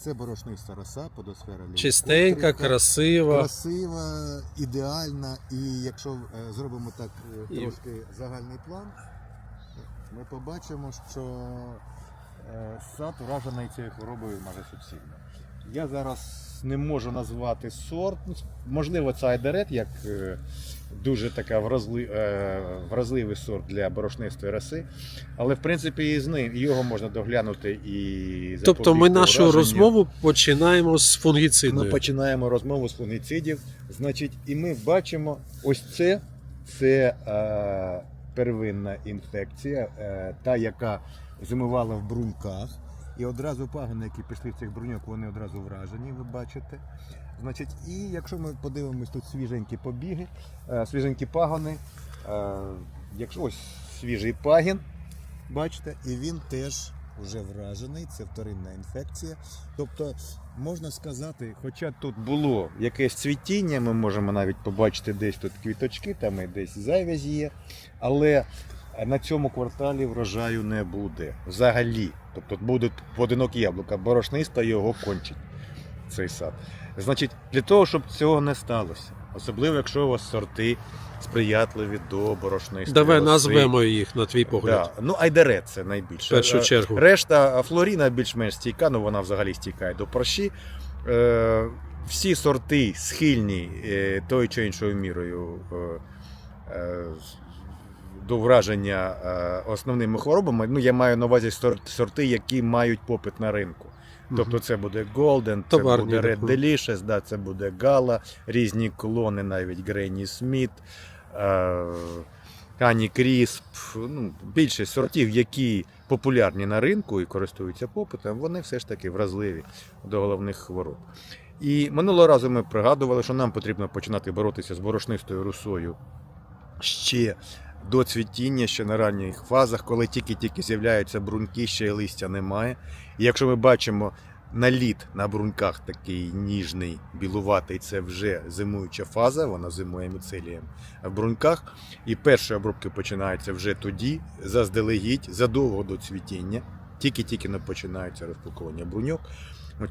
Це борошниста роса, подосфера лівокострика. Чистенька, красива. красива, ідеальна. І якщо е, зробимо так е, І- трошки загальний план, ми побачимо, що е, сад вражений цією хворобою майже суцільно. Я зараз не можу назвати сорт. Можливо, це айдерет, як дуже така вразли, е, вразливий сорт для борошнистої роси. Але в принципі і з ним його можна доглянути і Тобто ми нашу враженню. розмову починаємо з фунгіцидів. Ми починаємо розмову з фунгіцидів. Значить, і ми бачимо, ось це, це е, первинна інфекція, е, та, яка зимувала в бруньках. І одразу пагони, які пішли в цих бруньок, вони одразу вражені, ви бачите. Значить, і якщо ми подивимось тут свіженькі побіги, е, свіженькі пагони, е, якщо ось свіжий пагін, бачите, і він теж вже вражений, це вторинна інфекція. Тобто можна сказати, хоча тут було якесь цвітіння, ми можемо навіть побачити десь тут квіточки, там і десь завязі є, але на цьому кварталі врожаю не буде взагалі. Тобто будуть поодинокі яблука, борошниста його кончить цей сад. Значить, для того, щоб цього не сталося, особливо якщо у вас сорти сприятливі до борошнистої Давай назвемо їх на твій погляд. Да. Ну, айдерет це найбільше. В першу Е, чергу. Решта флоріна більш-менш стійка, ну вона взагалі стійкає до прощі. Е, всі сорти схильні е, тою чи іншою мірою до враження е, основними хворобами. Ну, я маю на увазі сорти, які мають попит на ринку. Тобто це буде Golden, це Товарні, буде Red. Delicious, да, це буде Gala, різні клони, навіть Granny Smith, е, Honey Crisp, ну, більшість сортів, які популярні на ринку і користуються попитом, вони все ж таки вразливі до головних хвороб. І минулого разу ми пригадували, що нам потрібно починати боротися з борошнистою русою ще до цвітіння, ще на ранніх фазах, коли тільки-тільки з'являються бруньки, ще й листя немає. І якщо ми бачимо наліт на бруньках такий ніжний, білуватий, це вже зимуюча фаза, вона зимує міцелієм в бруньках. І перші обробки починаються вже тоді, заздалегідь, задовго до цвітіння. Тільки-тільки не починається розпаковування бруньок.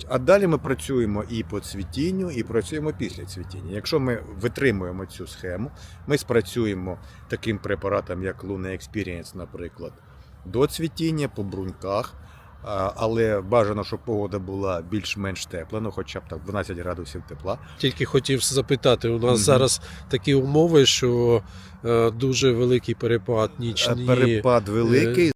А далі ми працюємо і по цвітінню, і працюємо після цвітіння. Якщо ми витримуємо цю схему, ми спрацюємо таким препаратом, як Luna Experience, наприклад, до цвітіння по бруньках. Але бажано, щоб погода була більш-менш тепла, ну хоча б так 12 градусів тепла. Тільки хотів запитати, у нас Мгм. зараз такі умови, що е, дуже великий перепад нічні. Перепад великий.